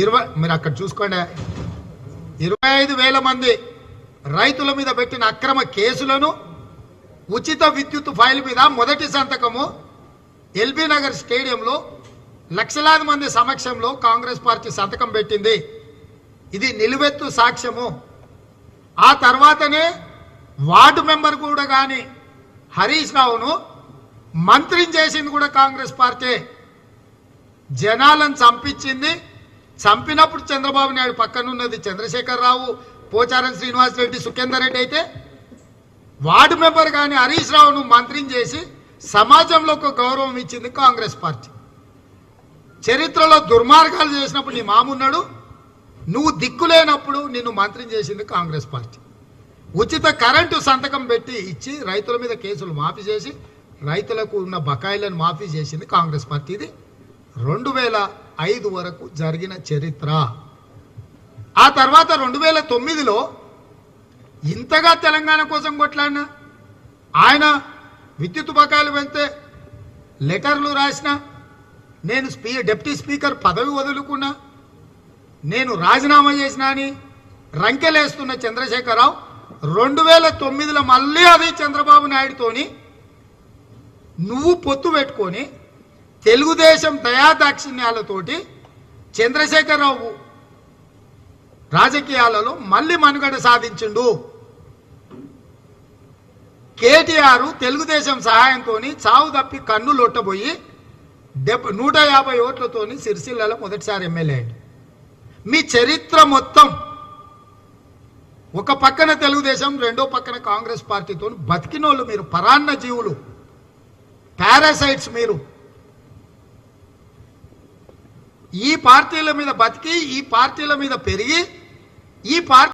ఇరవై మీరు అక్కడ చూసుకోండి. ఇరవై ఐదు వేల మంది రైతుల మీద పెట్టిన అక్రమ కేసులను ఉచిత విద్యుత్ ఫైల్ మీద మొదటి సంతకము ఎల్బీ నగర్ స్టేడియంలో లక్షలాది మంది సమక్షంలో కాంగ్రెస్ పార్టీ సంతకం పెట్టింది. ఇది నిలువెత్తు సాక్ష్యము. ఆ తర్వాతనే వార్డు మెంబర్ కూడా కానీ హరీష్ రావును మంత్రిని చేసింది కూడా కాంగ్రెస్ పార్టీ. జనాలను చంపించింది. చంపినప్పుడు చంద్రబాబు నాయుడు పక్కన ఉన్నది రావు పోచారం శ్రీనివాస్ రెడ్డి సుఖేందర్ రెడ్డి అయితే వార్డు మెంబర్ కానీ హరీష్ రావును మంత్రిని చేసి సమాజంలో ఒక గౌరవం ఇచ్చింది కాంగ్రెస్ పార్టీ. చరిత్రలో దుర్మార్గాలు చేసినప్పుడు నీ మామున్నాడు నువ్వు దిక్కులేనప్పుడు నిన్ను మంత్రిని చేసింది కాంగ్రెస్ పార్టీ. ఉచిత కరెంటు సంతకం పెట్టి ఇచ్చి రైతుల మీద కేసులు మాఫీ చేసి రైతులకు ఉన్న బకాయిలను మాఫీ చేసింది కాంగ్రెస్ పార్టీ ఇది. రెండు వేల ఐదు వరకు జరిగిన చరిత్ర. ఆ తర్వాత రెండు వేల తొమ్మిదిలో ఇంతగా తెలంగాణ కోసం కొట్లాడిన? ఆయన విద్యుత్ బకాయిలు వెళ్తే లెటర్లు రాసిన? నేను స్పీ డిప్యూటీ స్పీకర్ పదవి వదులుకున్నా? నేను రాజీనామా చేసిన అని రంకెలేస్తున్న చంద్రశేఖరరావు రెండు వేల తొమ్మిదిలో మళ్ళీ అది చంద్రబాబు నాయుడుతోని నువ్వు పొత్తు పెట్టుకొని తెలుగుదేశం దయాదాక్షిణ్యాలతోటి చంద్రశేఖరరావు రాజకీయాలలో మళ్ళీ మనుగడ సాధించిండు. కేటీఆర్ తెలుగుదేశం సహాయంతో చావు తప్పి కన్ను లొట్టబోయి డెబ్ నూట యాభై ఓట్లతోని సిరిసిల్లలో మొదటిసారి ఎమ్మెల్యే అయ్యాడు. మీ చరిత్ర మొత్తం ఒక పక్కన తెలుగుదేశం రెండో పక్కన కాంగ్రెస్ పార్టీతో బతికినోళ్ళు మీరు పరాన్న జీవులు పారాసైట్స్ మీరు. ఈ పార్టీల మీద బతికి ఈ పార్టీల మీద పెరిగి ఈ పార్టీ